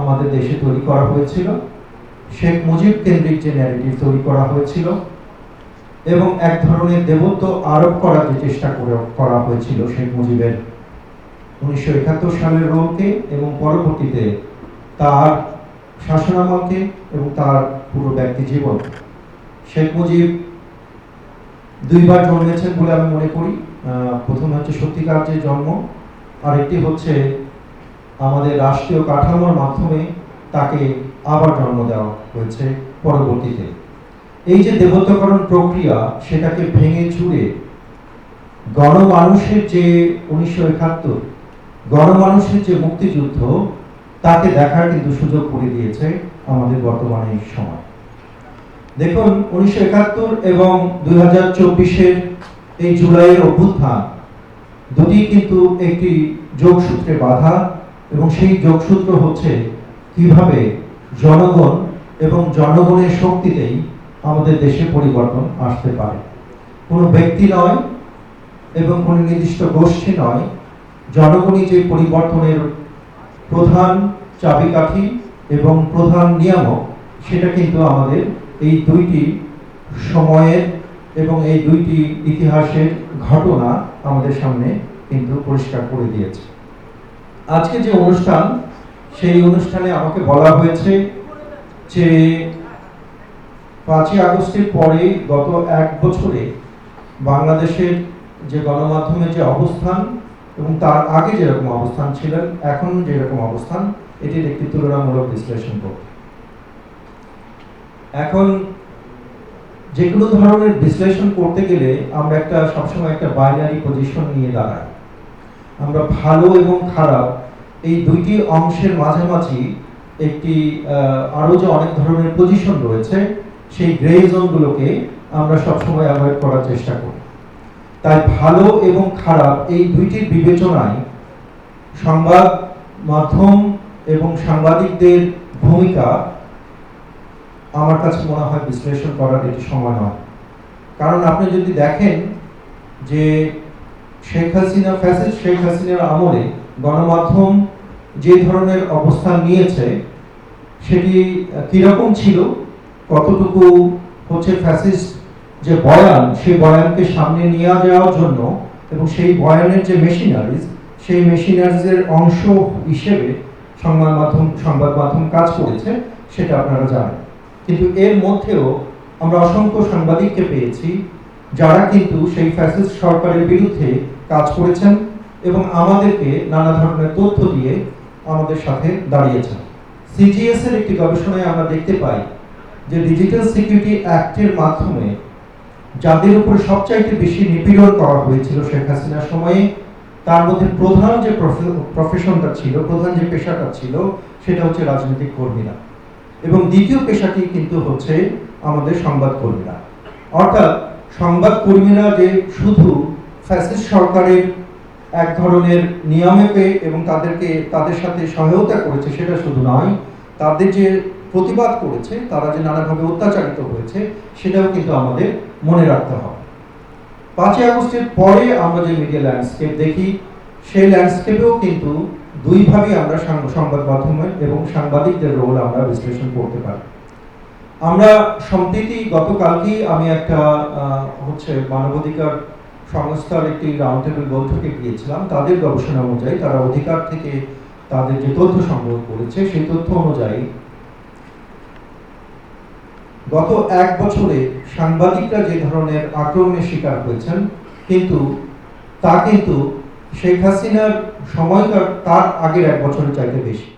আমাদের দেশে তৈরি করা হয়েছিল। শেখ মুজিব কেন্দ্রিক যে ন্যারেটিভ তৈরি করা হয়েছিল এবং এক ধরনের দেবত্ব আরোপ করার যে চেষ্টা করে করা হয়েছিল শেখ মুজিবের উনিশশো একাত্তর সালের রোলকে এবং পরবর্তীতে তার শাসনামলকে এবং তার পুরো ব্যক্তি জীবন। শেখ মুজিব দুইবার জন্মেছেন বলে আমি মনে করি। প্রথম হচ্ছে সত্যিকার যে জন্ম, আরেকটি হচ্ছে আমাদের রাষ্ট্রীয় কাঠামোর মাধ্যমে তাকে আবার জন্ম দেওয়া হয়েছে পরবর্তীতে। এই যে দেবত্বকরণ প্রক্রিয়া, সেটাকে ভেঙে চুরে গণমানুষের যে উনিশশো একাত্তর, গণমানুষের যে মুক্তিযুদ্ধ, তাকে দেখার কিন্তু সুযোগ করে দিয়েছে আমাদের বর্তমানে সময়। দেখুন, উনিশশো একাত্তর এবং দুই হাজার চব্বিশের এই জুলাইয়ের অভ্যুত্থান, দুটি কিন্তু একটি যোগসূত্রে বাধা এবং সেই যোগসূত্র হচ্ছে কীভাবে জনগণ এবং জনগণের শক্তিতেই আমাদের দেশে পরিবর্তন আসতে পারে। কোনো ব্যক্তি নয় এবং কোনো নির্দিষ্ট গোষ্ঠী নয়, জনগণই যে পরিবর্তনের প্রধান চাবিকাঠি এবং প্রধান নিয়ামক, সেটা কিন্তু আমাদের এই দুইটি সময়ের এবং এই দুইটি ইতিহাসের ঘটনা আমাদের সামনে কিন্তু পরিষ্কার করে দিয়েছে। আজকে যে অনুষ্ঠান, সেই অনুষ্ঠানে আমাকে বলা হয়েছে যে পাঁচই আগস্টের পরে গত এক বছরে বাংলাদেশের যে গণমাধ্যমের যে অবস্থান এবং তার আগে যেরকম অবস্থান ছিলেন, এখন যেরকম অবস্থান, এটির একটি তুলনামূলক বিশ্লেষণ করতে। এখন যে কোনো ধরনের বিশ্লেষণ করতে গেলে আমরা একটা সবসময় একটা বাইনারি পজিশন নিয়ে দাঁড়াই। আমরা ভালো এবং খারাপ এই দুইটি অংশের মাঝামাঝি একটি আহ, আরও যে অনেক ধরনের পজিশন রয়েছে সেই গ্রে জোনগুলোকে আমরা সবসময় অ্যাভয়েড করার চেষ্টা করি। তাই ভালো এবং খারাপ এই দুইটির বিবেচনায় সংবাদ মাধ্যম এবং সাংবাদিকদের ভূমিকা আমার কাছে মনে হয় বিশ্লেষণ করার এটি সময় নয়। কারণ আপনি যদি দেখেন যে শেখ হাসিনা ফ্যাসিস্ট শেখ হাসিনার আমলে গণমাধ্যম যে ধরনের অবস্থান নিয়েছে, সেটি কীরকম ছিল? কতটুকু হচ্ছে ফ্যাসিস্ট যে বয়ান, সেই বয়ানকে সামনে নিয়ে যাওয়ার জন্য এবং সেই বয়ানের যে মেশিনারিজ, সেই মেশিনারিজের অংশ হিসেবে সংবাদ মাধ্যম সংবাদ মাধ্যম কাজ করেছে, সেটা আপনারা জানেন। কিন্তু এর মধ্যেও আমরা অসংখ্য সাংবাদিককে পেয়েছি যারা কিন্তু সেই ফ্যাসিস্ট সরকারের বিরুদ্ধে কাজ করেছেন এবং আমাদেরকে নানা ধরনের তথ্য দিয়ে আমাদের সাথে দাঁড়িয়েছেন। সিজিএস এর একটি গবেষণায় আমরা দেখতে পাই যে ডিজিটাল সিকিউরিটি অ্যাক্টের মাধ্যমে যাদের উপর সবচাইতে বেশি নিপীড়ন করা হয়েছিল শেখ হাসিনার সময়ে, তার মধ্যে প্রধান যে প্রফেশনটা ছিল, প্রধান যে পেশাটা ছিল, সেটা হচ্ছে রাজনৈতিক কর্মীরা। এবং দ্বিতীয় পেশাটি কিন্তু হচ্ছে আমাদের সংবাদ কর্মীরা অর্থাৎ সংবাদ কর্মীরা যে শুধু ফ্যাসিস্ট সরকারের এক ধরনের নিয়মকে এবং তাদেরকে, তাদের সাথে সহায়তা করেছে, সেটা শুধু নয়, তাদের যে প্রতিবাদ করেছে, তারা যে নানাভাবে অত্যাচারিত হয়েছে, সেটাও কিন্তু আমাদের মনে রাখতে হবে। পাঁচই আগস্টের পরে আমরা যে মিডিয়া ল্যান্ডস্কেপ দেখি, সেই ল্যান্ডস্কেপেও কিন্তু দুইভাবেই আমরা সংবাদ মাধ্যমে এবং সাংবাদিকদের রোল আমরা বিশ্লেষণ করতে পারি। আমরা সম্প্রতি গতকালকেই আমি একটা হচ্ছে মানবাধিকার সংস্থার একটি রাউন্ড টেবিল বৈঠকে গিয়েছিলাম। তাদের গবেষণা অনুযায়ী তারা অধিকার থেকে তাদের যে তথ্য সংগ্রহ করেছে, সেই তথ্য অনুযায়ী গত এক বছরে সাংবাদিকরা যে ধরনের আক্রমণের শিকার হয়েছেন, কিন্তু তা কিন্তু শেখ হাসিনার সময়কার, তার আগের এক বছরের চাইতে বেশি।